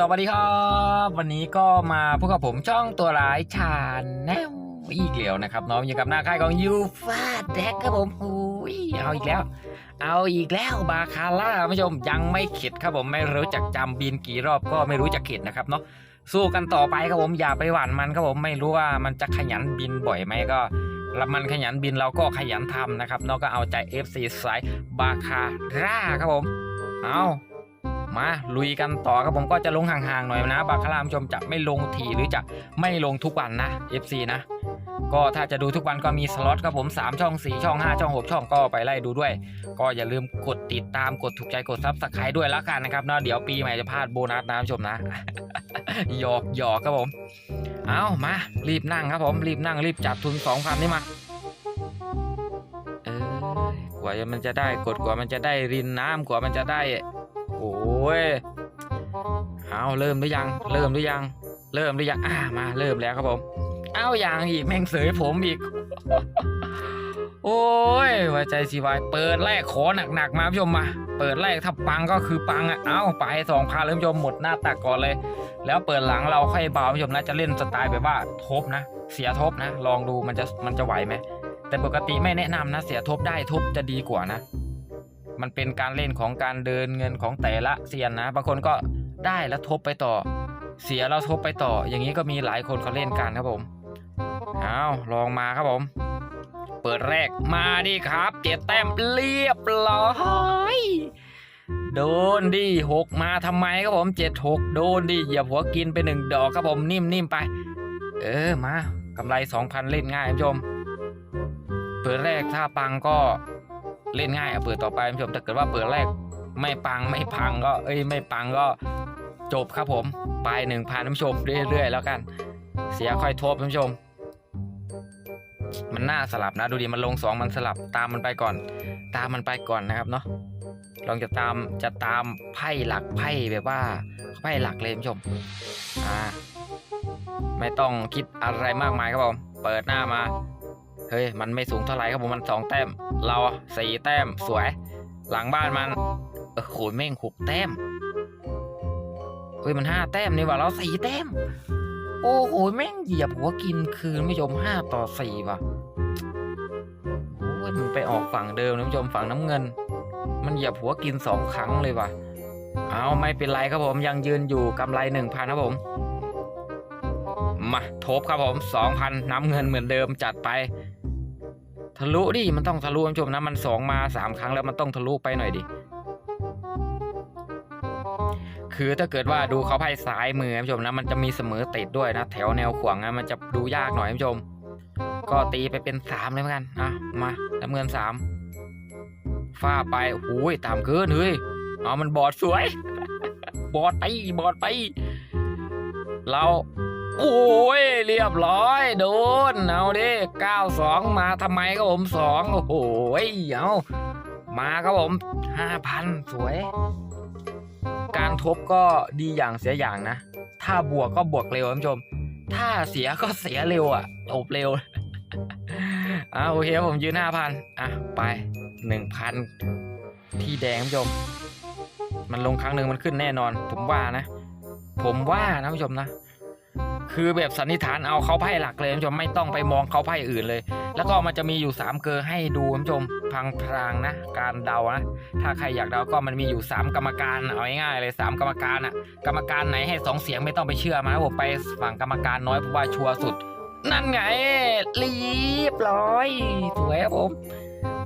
สวัสดีครับ วันนี้ก็มาพบกับผมช่องตัวร้ายชาแนลอีกแล้วนะครับน้องอยู่กับหน้าค่ายของยูฟาแดกครับผมอุ้ยเอาอีกแล้ว เอาอีกแล้วบาคาร่าผู้ชมยังไม่เข็ดครับผมไม่รู้จักจำบินกี่รอบก็ไม่รู้จักเข็ดนะครับเนาะสู้กันต่อไปครับผมอย่าไปหวั่นมันครับผมไม่รู้ว่ามันจะขยันบินบ่อยไหมก็รับมันขยันบินเราก็ขยันทำนะครับนาะก็เอาใจ FC สายบาคาร่าครับผมเอา มาลุยกันต่อครับผมก็จะลงห่างๆหน่อยนะบาคาร่าคุณผู้ชมจะไม่ลงทีหรือจะไม่ลงทุกวันนะ FC นะก็ถ้าจะดูทุกวันก็มีสล็อตครับผม 3 ช่อง 4 ช่อง 5 ช่อง 6 ช่องก็ไปไล่ดูด้วย ก็อย่าลืมกดติดตามกดถูกใจกดซับสไครต์ด้วยละกันนะครับเนาะเดี๋ยวปีใหม่จะพลาดโบนัสนะผู้ชมนะหยอกหยอกครับผม เอามารีบนั่งครับผม รีบนั่งรีบจัดทุน2,000นี่มาเออกว่ามันจะได้กดกว่ามันจะได้รินน้ำกว่ามันจะได้ อ้ยเอาเริ่มหรือยัง เริ่มหรือยัง เริ่มหรือยังอ่ามา เริ่มแล้วครับผม เอาอย่างอีกแม่งเสยผมอีก โอ้ยหัวใจสีวายเปิดแรกขอหนักๆมาผู้ชมมา เปิดแรกถ้าปังก็คือปังอะเอาไปสองพันเลยผู้ชมหมดหน้าตักก่อนเลย แล้วเปิดหลังเราค่อยเบาผู้ชมนะจะเล่นสไตล์แบบว่าทบนะ เสียทบนะ ลองดูมันจะมันจะไหวไหมแต่ปกติไม่แนะนำนะ เสียทบได้ทบจะดีกว่านะ มันเป็นการเล่นของการเดินเงินของแต่ละเซียนนะ บางคนก็ได้แล้วทบไปต่อ เสียแล้วทบไปต่อ อย่างนี้ก็มีหลายคนเขาเล่นกันครับผมเอาลองมาครับผม เปิดแรกมาดิครับเจ็ดแต้มเรียบร้อยโดนดิหกมาทำไมครับผมเจ็ดหกโดนดิเหยียบหัวกินไปหนึ่งดอกครับผมนิ่มๆไป เออมากำไรสองพันเล่นง่ายคุณผู้ชม เปิดแรกถ้าปังก็ เล่นง่ายอะเปิดต่อไปคุณผู้ชมถ้าเกิดว่าเปิดแรกไม่ปังไม่พังก็เอ้ยไม่ปังก็จบครับผมไปหนึ่งพันผู้ชมเรื่อยๆแล้วกัน เสียค่อยทบคุณผู้ชม มันน่าสลับนะดูดิมันลงสองมันสลับตามมันไปก่อน ตามมันไปก่อนนะครับเนาะลองจะตามจะตามไพ่หลักไพ่แบบว่าไพ่หลักเลยคุณผู้ชมอ่าไม่ต้องคิดอะไรมากมายครับผมเปิดหน้ามา เฮ้ย มันไม่สูงเท่าไหร่ครับผมมันสองแต้ม เราสี่แต้มสวย หลังบ้านมันเออโขยแม่งหกแต้ม เฮ้ย มันห้าแต้มนี่ว่าเราสี่แต้ม โอ้โหแม่งเหยียบหัวกินคืนไม่ชมห้าต่อสี่ว่ะโอ้ยมันไปออกฝั่งเดิมนะผู้ชมฝั่งน้ำเงิน มันเหยียบหัวกินสองครั้งเลยว่ะ เอาไม่เป็นไรครับผมยังยืนอยู่กำไรหนึ่งพันครับผมมาทบครับผมสองพันน้ำเงินเหมือนเดิมจัดไป ทะลุดิมันต้องทะลุคุณผู้ชมนะมันสองมาสามครั้งแล้วมันต้องทะลุไปหน่อยดิคือถ้าเกิดว่าดูเขาไพ่ซ้ายมือคุณผู้ชมนะมันจะมีเสมอติดด้วยนะ แถวแนวขวางนะมันจะดูยากหน่อยคุณผู้ชม ก็ตีไปเป็นสามเลยเหมือนกันอะมาน้ำเงินสามฟาไปโอ้ยตามเกินเฮ้ยเอามันบอดสวย บอดไปบอดไป เรา โอ้ยเรียบร้อย โดน เอาดิเก้าสองมาทำไมก็ผมสองโอ้โหเอามาครับผมห้าพันสวย การทบก็ดีอย่างเสียอย่างนะ ถ้าบวกก็บวกเร็วคุณผู้ชม ถ้าเสียก็เสียเร็วอะจบเร็วอ่าโอเคครับผมยืนห้าพันอะ ไปหนึ่งพันที่แดงคุณผู้ชม มันลงครั้งหนึ่งมันขึ้นแน่นอน ผมว่านะ ผมว่านะคุณผู้ชมนะ คือแบบสันนิษฐานเอาเขาไพ่หลักเลยคุณผู้ชมไม่ต้องไปมองเขาไพ่อื่นเลย แล้วก็มันจะมีอยู่ 3 เกอให้ดูคุณผู้ชมพังพรางนะ การเดานะถ้าใครอยากเดาก็มันมีอยู่ 3 กรรมการเอาง่ายๆเลย 3 กรรมการอะ กรรมการไหนให้ 2 เสียงไม่ต้องไปเชื่อมาผมไปฝั่งกรรมการน้อยผมว่าชัวร์สุด นั่นไงเรียบร้อยสวยครับผม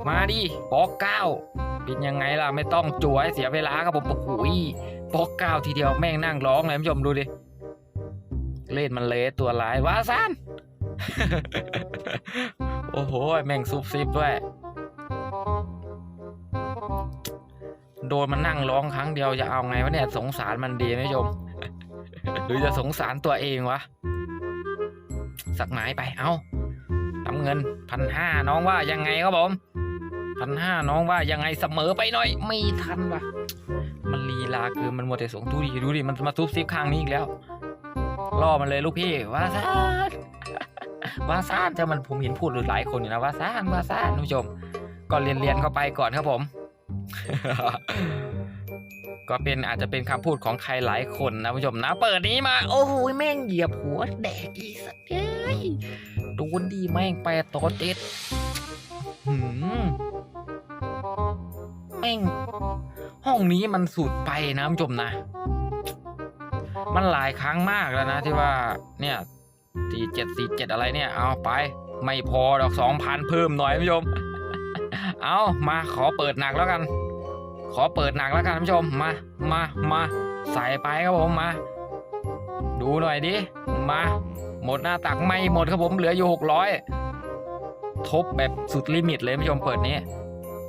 มาดิปอกเก้าเป็นยังไงล่ะไม่ต้องจั่วให้เสียเวลาครับผมโอ้โหปอกเก้าทีเดียวแม่งนั่งร้องเลยคุณผู้ชมดูดิ เล่นมันเละตัวร้ายวาซานโอ้โห แม่งซุบซิบด้วย โดนมันนั่งร้องครั้งเดียวจะเอาไงวะเนี่ย สงสารมันดีไหมชม หรือจะสงสารตัวเองวะ สักหมายไป เอาน้ำเงินพันห้าน้องว่ายังไงครับผมพันห้าน้องว่ายังไงเสมอไปหน่อย ไม่ทันวะมันลีลาเกินมันมัวแต่สงดูดิดูดิมันมาซุบซิบข้างนี้อีกแล้ว ล่อมันเลยลูกพี่วาซานวาซานแต่มันผมเห็นพูดหลายคนอยู่นะวาซานวาซานคุณผู้ชม ก็เรียนเรียนๆเข้าไปก่อนครับผม ก็ก็เป็นอาจจะเป็นคำพูดของใครหลายคนนะผู้ชมนะเปิดนี้มา โอ้โหแม่งเหยียบหัวแดกอีสัตว์เอ้ยโดนดีแม่งแปดต่อเจ็ดหืมแม่งห้องนี้มันสุดไปนะผู้ชมนะ มันหลายครั้งมากแล้วนะที่ว่าเนี่ยสี่เจ็ดสี่เจ็ดอะไรเนี่ย เอาไป ไม่พอดอกสองพันเพิ่มหน่อยผู้ชม เอามาขอเปิดหนักแล้วกัน ขอเปิดหนักแล้วกันผู้ชมมามามาใส่ไปครับผมมา ดูหน่อยดิมา หมดหน้าตักไม่หมดครับผมเหลืออยู่หกร้อยทบแบบสุดลิมิตเลยผู้ชมเปิดนี้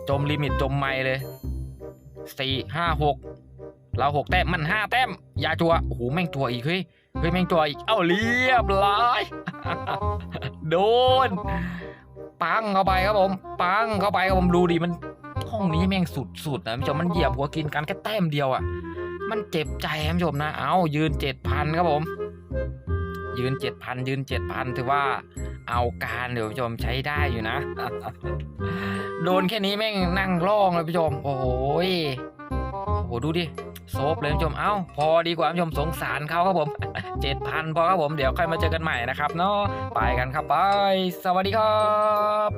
จมลิมิตจมไม่เลยสี่ห้าหก เราหกแต้มมันห้าแต้มยาจัวโอ้โหแม่งจัวอีกเฮ้ยเฮ้ยแม่งจัวอีกเอ้าเรียบร้อยโดน ปังเข้าไปครับผม ปังเข้าไปครับผมดูดิมันห้องนี้แม่งสุดๆนะผู้ชมมันเหยียบหัวกินกันแค่แต้มเดียวอะ มันเจ็บใจครับผู้ชมนะ เอายืนเจ็ดพันครับผม ยืนเจ็ดพันยืนเจ็ดพันถือว่าเอาการเดี๋ยวผู้ชมใช้ได้อยู่นะ โดนแค่นี้แม่งนั่งร้องเลยผู้ชม โอ้โหย หดูดิโซฟเลยผู้ชม เอ้า พอดีกว่าผู้ชมสงสารเขาครับผมเจ็ดพันพอครับผม เดี๋ยวค่อยมาเจอกันใหม่นะครับเนาะ ไปกันครับไป สวัสดีครับ